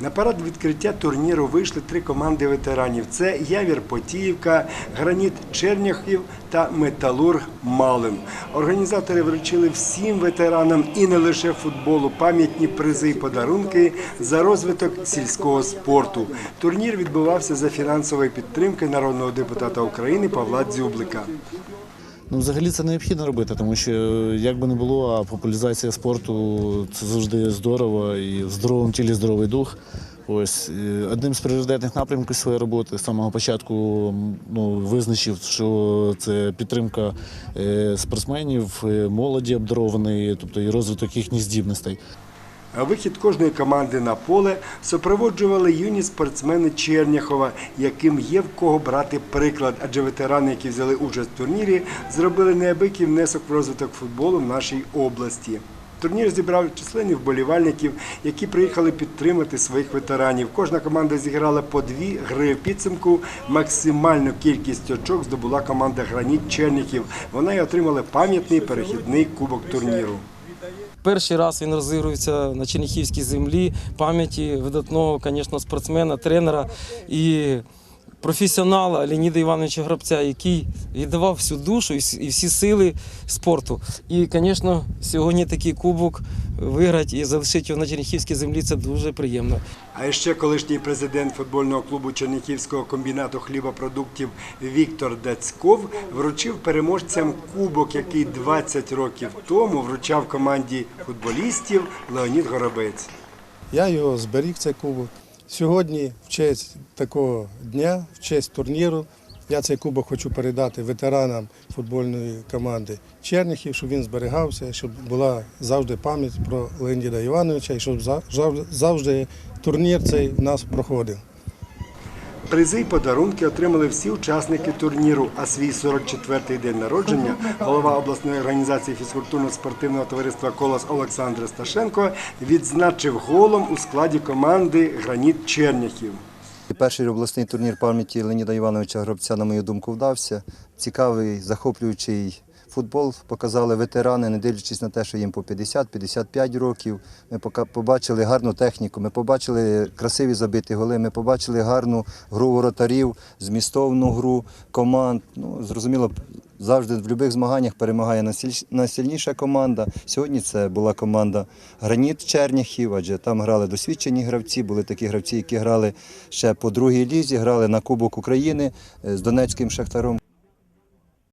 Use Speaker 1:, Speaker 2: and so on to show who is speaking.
Speaker 1: На парад відкриття турніру вийшли три команди ветеранів: це Явір Потіївка, Граніт Черняхів та Металург Малин. Організатори вручили всім ветеранам і не лише футболу пам'ятні призи і подарунки за розвиток сільського спорту. Турнір відбувався за фінансової підтримки народного депутата України Павла Дзюблика.
Speaker 2: Ну, взагалі це необхідно робити, тому що як би не було, а популяризація спорту це завжди здорово і в здоровому тілі здоровий дух. Ось е, одним з пріоритетних напрямків своєї роботи з самого початку ну, визначив, що це підтримка е, спортсменів, е, молоді обдарованої, тобто і розвиток їхніх здібностей.
Speaker 1: Вихід кожної команди на поле супроводжували юні спортсмени Черняхова, яким є в кого брати приклад, адже ветерани, які взяли участь в турнірі, зробили неабиякий внесок в розвиток футболу в нашій області. Турнір зібрав численних вболівальників, які приїхали підтримати своїх ветеранів. Кожна команда зіграла по дві гри в підсумку. Максимальну кількість очок здобула команда Граніт Черніків. Вона й отримала пам'ятний перехідний кубок турніру.
Speaker 3: Перший раз він розігрується на Черніхівській землі пам'яті видатного, звісно, спортсмена, тренера. І професіонала Леоніда Івановича Грабця, який віддавав всю душу і всі- сили спорту. І, звісно, сьогодні такий кубок виграти і залишити його на Черніхівській землі це дуже приємно.
Speaker 1: А ще колишній президент футбольного клубу Чернігівського комбінату хлібопродуктів Віктор Дацьков вручив переможцям кубок, який 20 років тому вручав команді футболістів Леонід Горобець.
Speaker 4: Я його зберіг цей кубок. Сьогодні, в честь такого дня, в честь турніру, я цей кубок хочу передати ветеранам футбольної команди Черніхів, щоб він зберігався, щоб була завжди пам'ять про Леоніда Івановича і щоб завжди турнір цей в нас проходив.
Speaker 1: Призи й подарунки отримали всі учасники турніру. А свій 44-й день народження голова обласної організації фізкультурно-спортивного товариства Колос Олександр Сташенко відзначив голом у складі команди Граніт Черняхів.
Speaker 5: Перший обласний турнір пам'яті Леоніда Івановича Гробця, на мою думку, вдався. Цікавий, захоплюючий футбол показали ветерани, не дивлячись на те, що їм по 50-55 років. Ми побачили гарну техніку, ми побачили красиві забиті голи, ми побачили гарну гру воротарів, змістовну гру команд. Ну, зрозуміло, завжди в будь-яких змаганнях перемагає найсильніша команда. Сьогодні це була команда Граніт Черняхів, адже там грали досвідчені гравці, були такі гравці, які грали ще по другій лізі, грали на Кубок України е, з Донецьким Шахтаром.